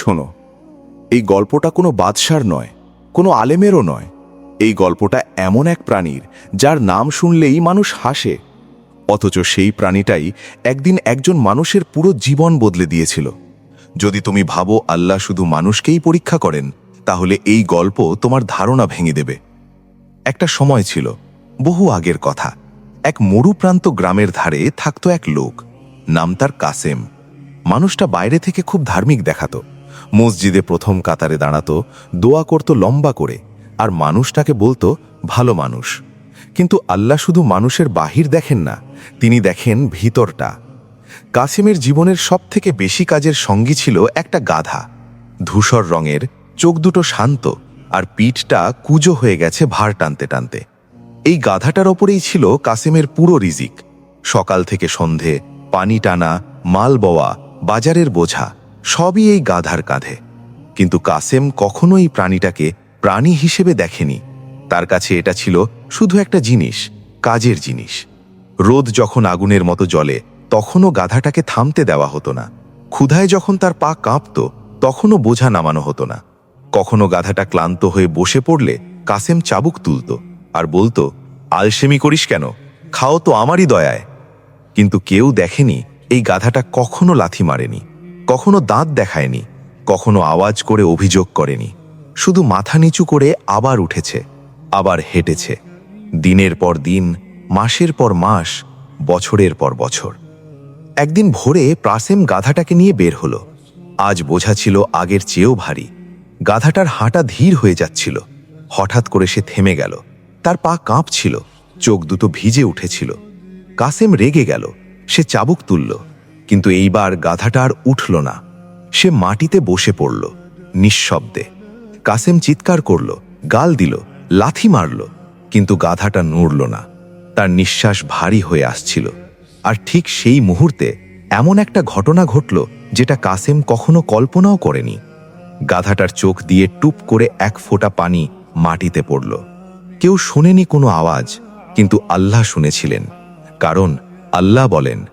শোনো, এই গল্পটা কোনো বাদশার নয়, কোনো আলেমেরও নয়। এই গল্পটা এমন এক প্রাণীর, যার নাম শুনলেই মানুষ হাসে। অথচ সেই প্রাণীটাই একদিন একজন মানুষের পুরো জীবন বদলে দিয়েছিল। যদি তুমি ভাবো আল্লাহ শুধু মানুষকেই পরীক্ষা করেন, তাহলে এই গল্প তোমার ধারণা ভেঙে দেবে। একটা সময় ছিল, বহু আগের কথা। এক মরুপ্রান্ত গ্রামের ধারে থাকত এক লোক, নাম তার কাসেম। মানুষটা বাইরে থেকে খুব ধার্মিক দেখাতো। মসজিদে প্রথম কাতারে দাঁড়াতো, দোয়া করত লম্বা করে, আর মানুষটাকে বলতো ভালো মানুষ। কিন্তু আল্লাহ শুধু মানুষের বাহির দেখেন না, তিনি দেখেন ভিতরটা। কাসেমের জীবনের সবথেকে বেশি কাজের সঙ্গী ছিল একটা গাধা। ধূসর রঙের, চোখ দুটো শান্ত, আর পিঠটা কুজো হয়ে গেছে ভার টানতে টানতে। এই গাধাটার ওপরেই ছিল কাসেমের পুরো রিজিক। সকাল থেকে সন্ধে, পানি টানা, মাল বওয়া, বাজারের বোঝা। সবই এই গাধার কাঁধে। কিন্তু কাসেম কখনো এই প্রাণীটাকে প্রাণী হিসেবে দেখেনি। তার কাছে এটা ছিল শুধু একটা জিনিস, কাজের জিনিস। রোদ যখন আগুনের মতো জ্বলে, তখনও গাধাটাকে থামতে দেওয়া হতো না। ক্ষুধায় যখন তার পা কাঁপত, তখনও বোঝা নামানো হতো না। কখনো গাধাটা ক্লান্ত হয়ে বসে পড়লে কাসেম চাবুক তুলত আর বলতো, আলসেমি করিস কেন? খাও তো আমারই দয়ায়। কিন্তু কেউ দেখেনি এই গাধাটা কখনো লাথি মারেনি। কখনো দাঁত দেখায়নি, কখনো আওয়াজ করে অভিযোগ করেনি। শুধু মাথা নিচু করে আবার উঠেছে, আবার হেঁটেছে। দিনের পর দিন, মাসের পর মাস, বছরের পর বছর। একদিন ভোরে প্রাসেম গাধাটাকে নিয়ে বের হলো। আজ বোঝা ছিল আগের চেয়েও ভারী। গাধাটার হাঁটা ধীর হয়ে যাচ্ছিল। হঠাৎ করে সে থেমে গেল। তার পা কাঁপছিল, চোখ দুটো ভিজে উঠেছিল। কাসেম রেগে গেল। সে চাবুক তুলল। কিন্তু এইবার গাধাটা আর উঠল না। সে মাটিতে বসে পড়ল, নিঃশব্দে। কাসেম চিৎকার করল, গাল দিল, লাথি মারল, কিন্তু গাধাটা নড়ল না। তার নিঃশ্বাস ভারী হয়ে আসছিল। আর ঠিক সেই মুহূর্তে এমন একটা ঘটনা ঘটল যেটা কাসেম কখনো কল্পনাও করেনি। গাধাটার চোখ দিয়ে টুপ করে এক ফোঁটা পানি মাটিতে পড়ল। কেউ শোনেনি কোনো আওয়াজ, কিন্তু আল্লাহ শুনেছিলেন। কারণ আল্লাহ বলেন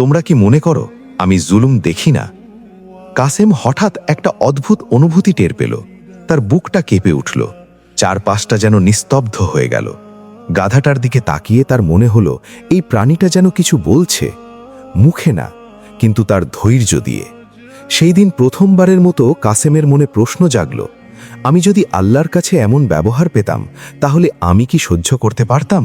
তোমরা কি মনে করো, আমি জুলুম দেখি না? কাসেম হঠাৎ একটা অদ্ভুত অনুভূতি টের পেল। তার বুকটা কেঁপে উঠল। চারপাশটা যেন নিস্তব্ধ হয়ে গেল। গাধাটার দিকে তাকিয়ে তার মনে হলো, এই প্রাণীটা যেন কিছু বলছে। মুখে না, কিন্তু তার ধৈর্য দিয়ে। সেই দিন প্রথমবারের মতো কাসেমের মনে প্রশ্ন জাগল, আমি যদি আল্লাহর কাছে এমন ব্যবহার পেতাম, তাহলে আমি কি সহ্য করতে পারতাম?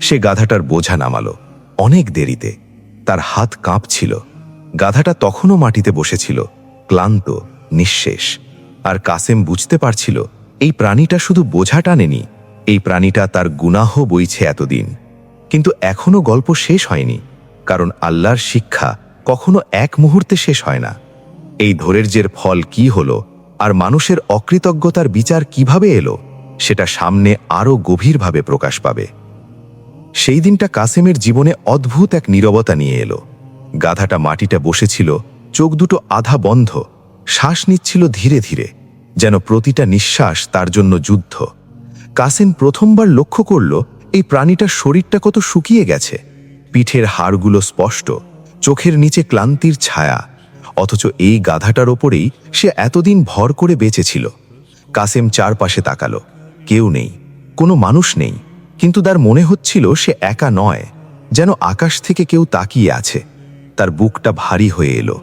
সে গাধাটার বোঝা নামালো, অনেক দেরিতে। তার হাত কাঁপছিল। গাধাটা তখনও মাটিতে বসেছিল, ক্লান্ত, নিঃশেষ। আর কাসেম বুঝতে পারছিল, এই প্রাণীটা শুধু বোঝা টানেনি, এই প্রাণীটা তার গুনাহ বইছে এতদিন। কিন্তু এখনও গল্প শেষ হয়নি, কারণ আল্লাহর শিক্ষা কখনো এক মুহূর্তে শেষ হয় না। এই ধৈর্যের ফল কি হলো, আর মানুষের অকৃতজ্ঞতার বিচার কীভাবে এলো, সেটা সামনে আরও গভীরভাবে প্রকাশ পাবে। সেই দিনটা কাসেমের জীবনে অদ্ভুত এক নীরবতা নিয়ে এলো। গাধাটা মাটিটা বসেছিল, চোখ দুটো আধা বন্ধ, শ্বাস নিচ্ছিল ধীরে ধীরে, যেন প্রতিটা নিঃশ্বাস তার জন্য যুদ্ধ। কাসেম প্রথমবার লক্ষ্য করল, এই প্রাণীটার শরীরটা কত শুকিয়ে গেছে। পিঠের হাড়গুলো স্পষ্ট, চোখের নিচে ক্লান্তির ছায়া, অথচ এই গাধাটার ওপরেই সে এতদিন ভর করে বেঁচেছিল। কাসেম চারপাশে তাকালো, কেউ নেই, কোনো মানুষ নেই। কিন্তু তার মনে হচ্ছিল সে একা নয়, যেন আকাশ থেকে কেউ তাকিয়ে আছে। তার বুকটা ভারী হয়ে এলো।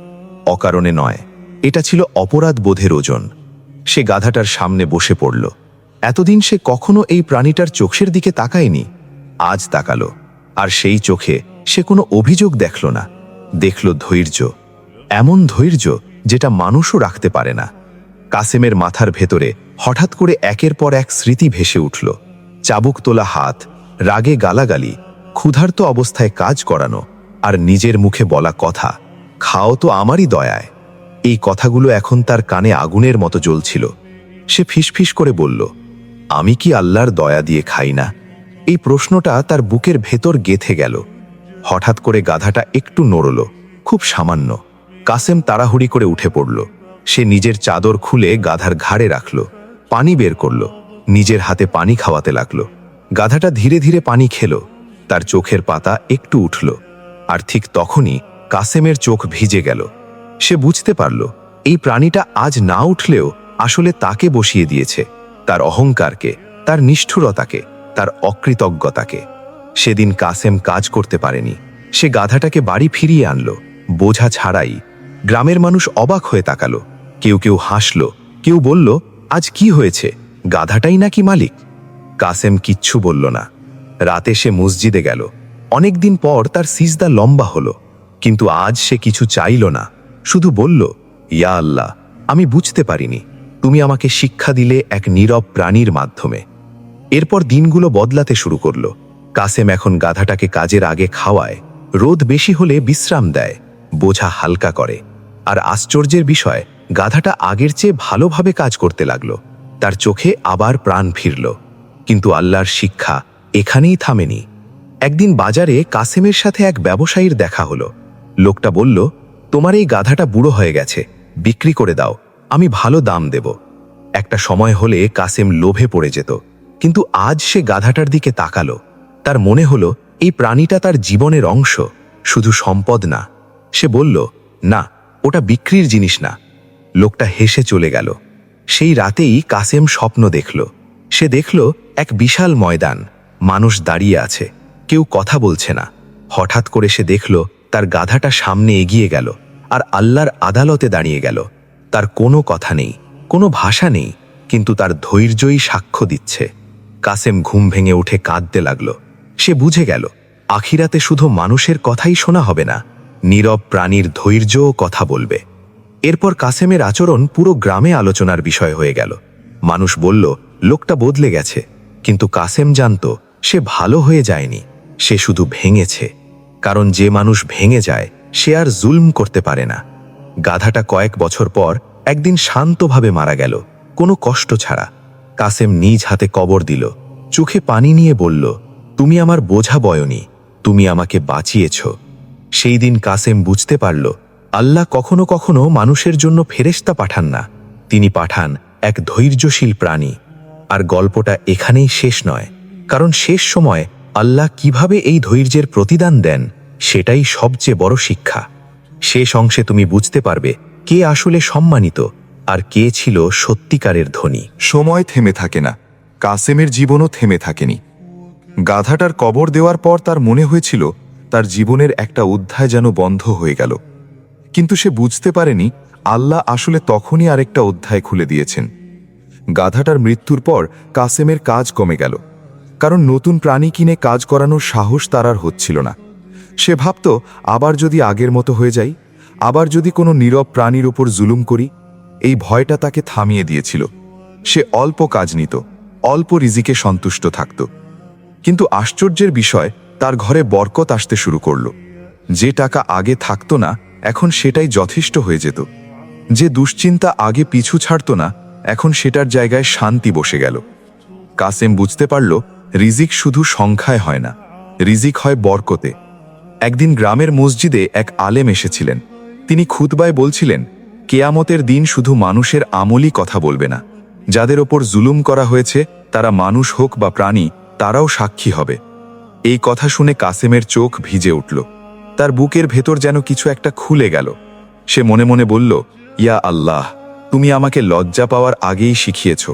অকারণে নয়, এটা ছিল অপরাধ বোধের ওজন। সে গাধাটার সামনে বসে পড়ল। এতদিন সে কখনো এই প্রাণীটার চোখের দিকে তাকায়নি। আজ তাকালো, আর সেই চোখে সে কোনো অভিযোগ দেখল না। দেখল ধৈর্য, এমন ধৈর্য যেটা মানুষও রাখতে পারে না। কাসেমের মাথার ভেতরে হঠাৎ করে একের পর এক স্মৃতি ভেসে উঠল। চাবুক তোলা হাত, রাগে গালাগালি, ক্ষুধার্ত অবস্থায় কাজ করানো আর নিজের মুখে বলা কথা, খাও তো আমারই দয়ায়। এই কথাগুলো এখন তার কানে আগুনের মতো জ্বলছিল। সে ফিসফিস করে বলল, আমি কি আল্লাহর দয়া দিয়ে খাই না? এই প্রশ্নটা তার বুকের ভেতর গেথে গেল। হঠাৎ করে গাধাটা একটু নড়ল, খুব সামান্য। কাসেম তাড়াহুড়ি করে উঠে পড়ল। সে নিজের চাদর খুলে গাধার ঘাড়ে রাখল। পানি বের করল। নিজের হাতে পানি খাওয়াতে লাগল। গাধাটা ধীরে ধীরে পানি খেল। তার চোখের পাতা একটু উঠল। আর ঠিক তখনই কাসেমের চোখ ভিজে গেল। সে বুঝতে পারল, এই প্রাণীটা আজ না উঠলেও আসলে তাকে বসিয়ে দিয়েছে, তার অহংকারকে, তার নিষ্ঠুরতাকে, তার অকৃতজ্ঞতাকে। সেদিন কাসেম কাজ করতে পারেনি। সে গাধাটাকে বাড়ি ফিরিয়ে আনলো। বোঝা ছাড়াই গ্রামের মানুষ অবাক হয়ে তাকালো। কেউ কেউ হাসল, কেউ বলল, আজ কি হয়েছে? গাধাটাই নাকি মালিক? কাসেম কিচ্ছু বলল না। রাতে সে মসজিদে গেল। অনেকদিন পর তার সিজদা লম্বা হলো, কিন্তু আজ সে কিছু চাইল না। শুধু বলল, ইয়া আল্লাহ, আমি বুঝতে পারিনি। তুমি আমাকে শিক্ষা দিলে এক নীরব প্রাণীর মাধ্যমে। এরপর দিনগুলো বদলাতে শুরু করল। কাসেম এখন গাধাটাকে কাজের আগে খাওয়ায়, রোদ বেশি হলে বিশ্রাম দেয়, বোঝা হালকা করে। আর আশ্চর্যের বিষয়, গাধাটা আগের চেয়ে ভালোভাবে কাজ করতে লাগল। তার চোখে আবার প্রাণ ফিরল, কিন্তু আল্লাহর শিক্ষা এখানেই থামেনি। একদিন বাজারে কাসেমের সাথে এক ব্যবসায়ীর দেখা হলো। লোকটা বলল, তোমার এই গাধাটা বুড়ো হয়ে গেছে, বিক্রি করে দাও, আমি ভালো দাম দেব। একটা সময় হলে কাসেম লোভে পড়ে যেত, কিন্তু আজ সে গাধাটার দিকে তাকালো। তার মনে হলো, এই প্রাণীটা তার জীবনের অংশ, শুধু সম্পদ না। সে বলল, না, ওটা বিক্রির জিনিস না। লোকটা হেসে চলে গেল। সেই রাতেই কাসেম স্বপ্ন দেখল। সে দেখল এক বিশাল ময়দান। মানুষ দাঁড়িয়ে আছে। কেউ কথা বলছে না। হঠাৎ করে সে দেখল তার গাধাটা সামনে এগিয়ে গেল আর আল্লাহর আদালতে দাঁড়িয়ে গেল। তার কোনো কথা নেই, কোনো ভাষা নেই, কিন্তু তার ধৈর্যই সাক্ষ্য দিচ্ছে। কাসেম ঘুম ভেঙে উঠে কাঁদতে লাগল। সে বুঝে গেল, আখিরাতে শুধু মানুষের কথাই শোনা হবে না, নীরব প্রাণীর ধৈর্যও কথা বলবে। এরপর কাসেমের আচরণ পুরো গ্রামে আলোচনার বিষয় হয়ে গেল। মানুষ বলল, লোকটা বদলে গেছে। কিন্তু কাসেম জানত, সে ভালো হয়ে যায়নি, সে শুধু ভেঙেছে। কারণ যে মানুষ ভেঙে যায়, সে আর জুলম করতে পারে না। গাধাটা কয়েক বছর পর একদিন শান্তভাবে মারা গেল, কোনো কষ্ট ছাড়া। কাসেম নিজ হাতে কবর দিল, চোখে পানি নিয়ে বলল, তুমি আমার বোঝা বয়নি, তুমি আমাকে বাঁচিয়েছ। সেই দিন কাসেম বুঝতে পারল আল্লাহ কখনো কখনো মানুষের জন্য ফেরেস্তা পাঠান না। তিনি পাঠান এক ধৈর্যশীল প্রাণী। আর গল্পটা এখানেই শেষ নয়। কারণ শেষ সময় আল্লাহ কীভাবে এই ধৈর্যের প্রতিদান দেন, সেটাই সবচেয়ে বড় শিক্ষা। শেষ অংশে তুমি বুঝতে পারবে কে আসলে সম্মানিত আর কে ছিল সত্যিকারের ধনী। সময় থেমে থাকে না। কাসেমের জীবনও থেমে থাকেনি। গাধাটার কবর দেওয়ার পর তার মনে হয়েছিল তার জীবনের একটা অধ্যায় যেন বন্ধ হয়ে গেল। কিন্তু সে বুঝতে পারেনি আল্লাহ আসলে তখনই আরেকটা অধ্যায় খুলে দিয়েছেন। গাধাটার মৃত্যুর পর কাসেমের কাজ কমে গেল, কারণ নতুন প্রাণী কিনে কাজ করানোর সাহস তার আর হচ্ছিল না। সে ভাবত, আবার যদি আগের মতো হয়ে যাই, আবার যদি কোনো নীরব প্রাণীর ওপর জুলুম করি, এই ভয়টা তাকে থামিয়ে দিয়েছিল। সে অল্প কাজ নিত, অল্প রিজিকে সন্তুষ্ট থাকত। কিন্তু আশ্চর্যের বিষয়, তার ঘরে বরকত আসতে শুরু করল। যে টাকা আগে থাকতো না এখন সেটাই যথেষ্ট হয়ে যেত। যে দুশ্চিন্তা আগে পিছু ছাড়ত না, এখন সেটার জায়গায় শান্তি বসে গেল। কাসেম বুঝতে পারল, রিজিক শুধু সংখ্যায় হয় না, রিজিক হয় বরকতে। একদিন গ্রামের মসজিদে এক আলেম এসেছিলেন। তিনি খুতবায় বলছিলেন, কেয়ামতের দিন শুধু মানুষের আমলই কথা বলবে না। যাদের ওপর জুলুম করা হয়েছে, তারা মানুষ হোক বা প্রাণী, তারাও সাক্ষী হবে। এই কথা শুনে কাসেমের চোখ ভিজে উঠল। তার বুকের ভেতর যেন কিছু একটা খুলে গেল। সে মনে মনে বলল, ইয়া আল্লাহ, তুমি আমাকে লজ্জা পাওয়ার আগেই শিখিয়েছ।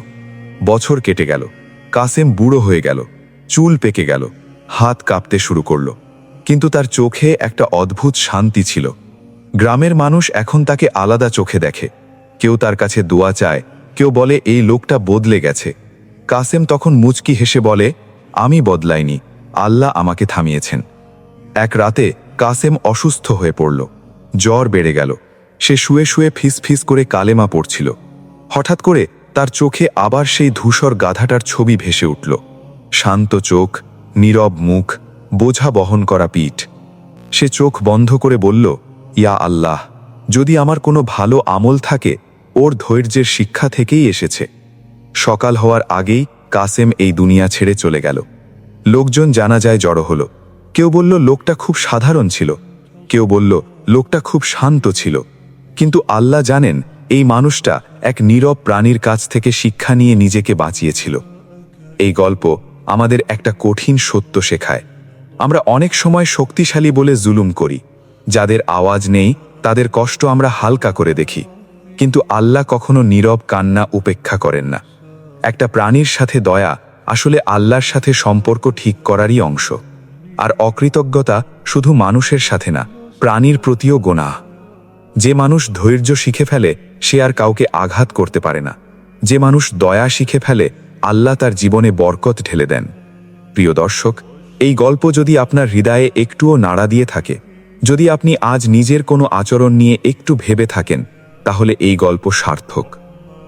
বছর কেটে গেল, কাসেম বুড়ো হয়ে গেল, চুল পেকে গেল, হাত কাঁপতে শুরু করল। কিন্তু তার চোখে একটা অদ্ভুত শান্তি ছিল। গ্রামের মানুষ এখন তাকে আলাদা চোখে দেখে। কেউ তার কাছে দোয়া চায়, কেউ বলে, এই লোকটা বদলে গেছে। কাসেম তখন মুচকি হেসে বলে, আমি বদলাইনি, আল্লাহ আমাকে থামিয়েছেন। এক রাতে কাসেম অসুস্থ হয়ে পড়ল। জ্বর বেড়ে গেল। সে শুয়ে শুয়ে ফিস ফিস করে কালেমা পড়ছিল। হঠাৎ করে তার চোখে আবার সেই ধূসর গাধাটার ছবি ভেসে উঠল। শান্ত চোখ, নীরব মুখ, বোঝা বহন করা পিঠ। সে চোখ বন্ধ করে বলল, ইয়া আল্লাহ, যদি আমার কোনো ভালো আমল থাকে, ওর ধৈর্যের শিক্ষা থেকেই এসেছে। সকাল হওয়ার আগেই কাসেম এই দুনিয়া ছেড়ে চলে গেল। লোকজন জানা যায় জড়ো হলো। কেউ বলল, লোকটা খুব সাধারণ ছিল। কেউ বলল, লোকটা খুব শান্ত ছিল। কিন্তু আল্লাহ জানেন, এই মানুষটা এক নীরব প্রাণীর কাছ থেকে শিক্ষা নিয়ে নিজেকে বাঁচিয়েছিল। এই গল্প আমাদের একটা কঠিন সত্য শেখায়। আমরা অনেক সময় শক্তিশালী বলে জুলুম করি। যাদের আওয়াজ নেই, তাদের কষ্ট আমরা হালকা করে দেখি। কিন্তু আল্লাহ কখনো নীরব কান্না উপেক্ষা করেন না। একটা প্রাণীর সাথে দয়া আসলে আল্লাহর সাথে সম্পর্ক ঠিক করারই অংশ। আর অকৃতজ্ঞতা শুধু মানুষের সাথে না, প্রাণীর প্রতিও গোনা। যে মানুষ ধৈর্য শিখে ফেলে, সে আর কাউকে আঘাত করতে পারে না। যে মানুষ দয়া শিখে ফেলে, আল্লাহ তার জীবনে বরকত ঢেলে দেন। প্রিয় দর্শক, এই গল্প যদি আপনার হৃদয়ে একটুও নাড়া দিয়ে থাকে, যদি আপনি আজ নিজের কোনো আচরণ নিয়ে একটু ভেবে থাকেন, তাহলে এই গল্প সার্থক।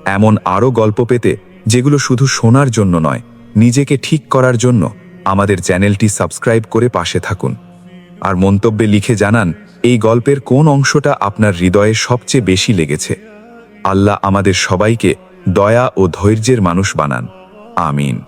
এমন আরও গল্প পেতে, যেগুলো শুধু শোনার জন্য নয়, নিজেকে ঠিক করার জন্য আমাদের চ্যানেলটি সাবস্ক্রাইব করে পাশে থাকুন। আর মন্তব্যে লিখে জানান, এই গল্পের কোন অংশটা আপনার হৃদয়ে সবচেয়ে বেশি লেগেছে? আল্লাহ আমাদের সবাইকে দয়া ও ধৈর্যের মানুষ বানান। আমিন।